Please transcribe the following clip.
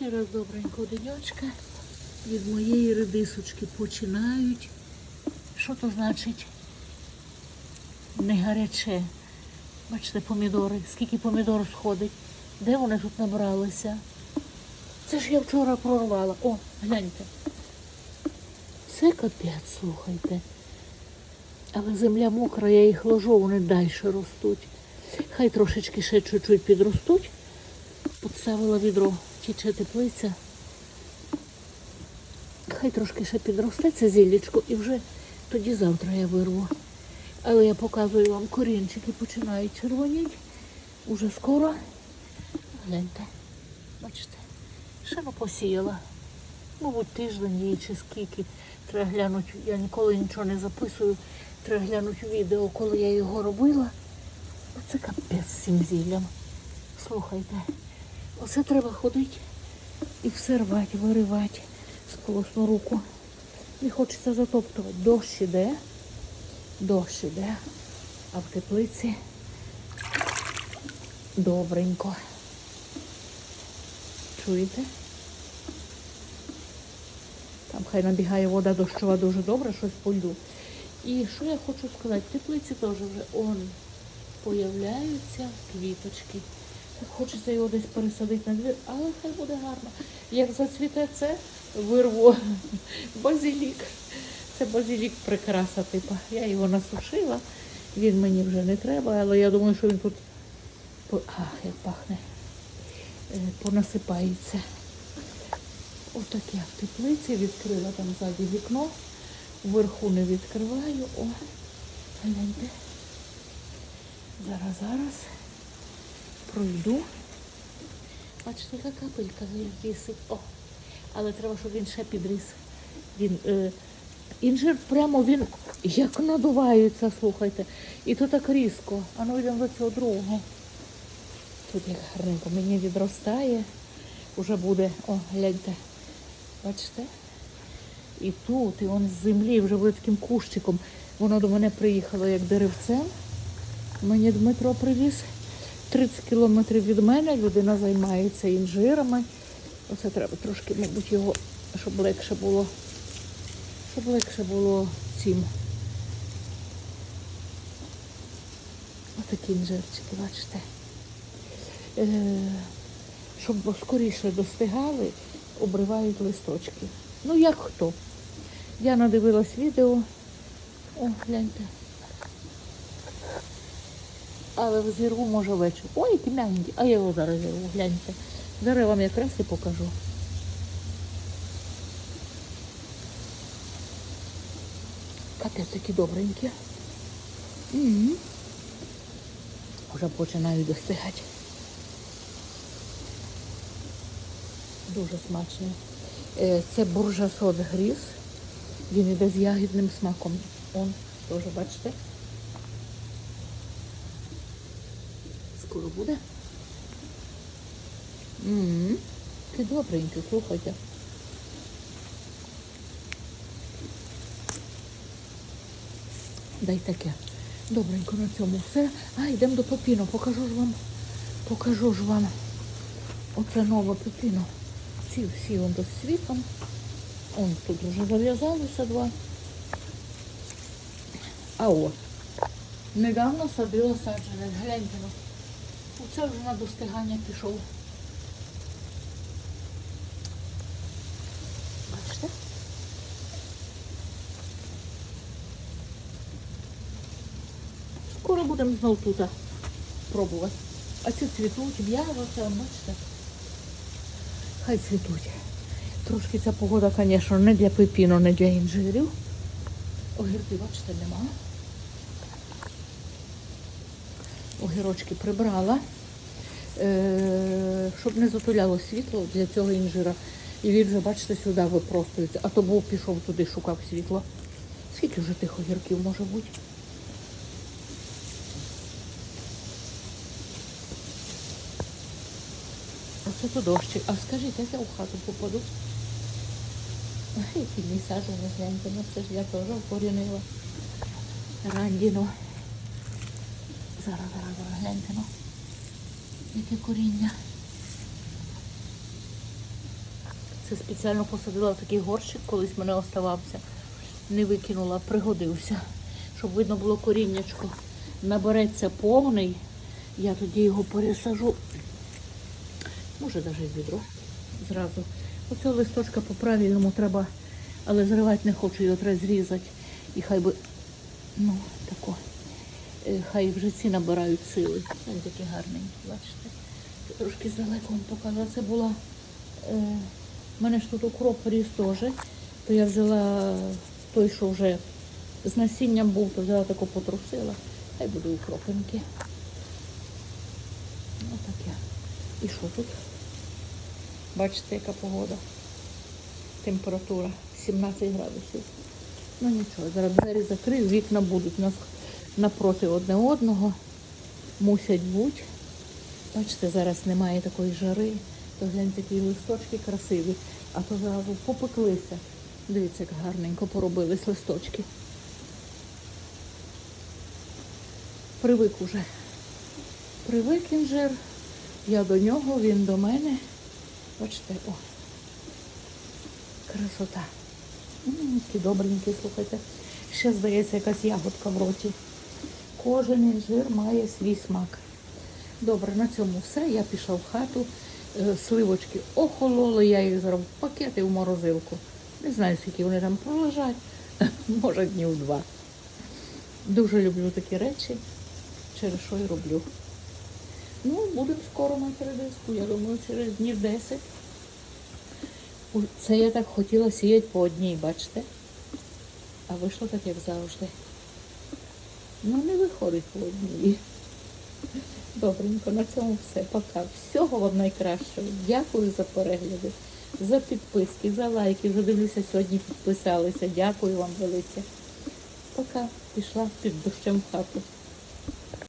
Ще раз добренько денечка. Від моєї редисочки починають. Що то значить? Не гаряче. Бачите, помідори. Скільки помідор сходить? Де вони тут набралися? Це ж я вчора прорвала. О, гляньте. Це капець, слухайте. Але земля мокра, я їх ложу, вони далі ростуть. Хай трошечки ще чуть-чуть підростуть. Поставила відро, тіче теплиця. Хай трошки ще підросте це зіллячко і вже тоді завтра я вирву. Але я показую вам корінчики починають червоніти. Уже скоро. Гляньте. Бачите, ще не посіяла. Мабуть, тиждень її чи скільки. Треба глянути. Я ніколи нічого не записую. Треба глянути відео, коли я його робила. Оце капець з цим зіллям. Слухайте, оце треба ходити і все рвати, виривати з колосну руку. Не хочеться затоптувати. Дощ іде, дощ іде, а в теплиці добренько. Чуєте? Там хай набігає вода дощова дуже добре, щось по льду. І що я хочу сказати, в теплиці теж вже он появляються квіточки. Хочеться його десь пересадити на двір, але хай буде гарно. Як зацвіте це, вирву базилік. Це базилік прикраса, типу. Я його насушила, він мені вже не треба, але я думаю, що він тут ах, як пахне, Е, понасипається. Отак я в теплиці відкрила там ззаді вікно, вверху не відкриваю. О, гляньте. Зараз, зараз пройду. Бачите, яка капелька висить. О, але треба, щоб він ще підріс. Він, е, інжир прямо він як надувається, слухайте. І то так різко. А ну йдемо до цього другого. Тут як гарненько мені відростає. Уже буде, о, гляньте. Бачите? І тут, і он з землі вже буде таким кущиком. Воно до мене приїхало як деревцем. Мені Дмитро привіз 30 кілометрів від мене. Людина займається інжирами. Оце треба трошки, мабуть, його, щоб легше було. Щоб легше було цим. Отакі інжирчики, бачите. Е, щоб скоріше достигали, обривають листочки. Ну, як хто. Я надивилась відео. О, гляньте. Але зірву може вечір. Ой, які м'ягенькі. А я його зараз зірву, гляньте. Зараз я вам якраз і покажу. Капець такі добренькі. М. Уже починають достигати. Дуже смачний. Е, Це буржасот гріз. Він іде з ягідним смаком. Он теж, бачите? Скоро буде. М, Ти добренький, слухайте. Дай таке. Добренько на цьому все. А, йдемо до пепіно. Покажу ж вам. Покажу ж вам. Оце нове пепіно. Ці всі он до світом. Он тут вже зав'язалися два. А от. Недавно садила саджанець. Гляньте. Оце вже на достигання пішов. Бачите? Скоро будемо знов тут пробувати. А ці цвітуть, в'яжуться, бачите? Хай цвітуть. Трошки ця погода, звісно, не для пепіно, не для інжирів. Огірки, бачите, нема. Огірочки прибрала, е, щоб не затуляло світло для цього інжира. І він вже, бачите, сюди випростується. А то був пішов туди, шукав світло. Скільки вже тих огірків може бути? Оце то дощик. А скажіть, як я у хату попаду? Ой, який мій саджанець, гляньте, ну це ж я теж вкорінила. Рандіно. Зараз, зараз, зараз, гляньте, ну. Яке коріння. Це спеціально посадила в такий горщик, колись мене оставався. Не викинула, пригодився. Щоб видно було коріннячко. Набереться повний, я тоді його пересажу. Може навіть відро зразу. Оцього листочка по-правильному треба, але зривати не хочу, його треба зрізати. І хай би, ну, Хай вже ці набирають сили. Вони такі гарненькі, бачите. Трошки здалеку вам показала. Це була. Е, в мене ж тут укроп ріс теж. То я взяла той, що вже з насінням був, то взяла таку потрусила. Хай буде укропенькі. Отаке. І що тут? Бачите, яка погода. Температура 17 градусів. Ну нічого, зараз двері закрию, вікна будуть у нас напроти одне одного. Мусять бути. Бачите, зараз немає такої жари. То гляньте, такі листочки красиві, а то зразу попеклися. Дивіться, як гарненько поробились листочки. Привик уже. Привик інжир. Я до нього, він до мене. Бачите, о. Красота. М, Які добренькі, слухайте. Ще здається якась ягодка в роті. Кожен інжир має свій смак. Добре, на цьому все. Я пішла в хату. Е, Сливочки охололи, я їх зараз в пакети в морозилку. Не знаю, скільки вони там пролежать. Може, днів два. Дуже люблю такі речі, через що й роблю. Ну, будемо скоро на передиску, я думаю, через днів 10. Це я так хотіла сіяти по одній, бачите? А вийшло так, як завжди. Ну, не виходить по одній. Добренько, на цьому все. Пока. Всього вам найкращого. Дякую за перегляди, за підписки, за лайки. Вже дивлюся, сьогодні підписалися. Дякую вам велике. Пока. Пішла під дощем в хату.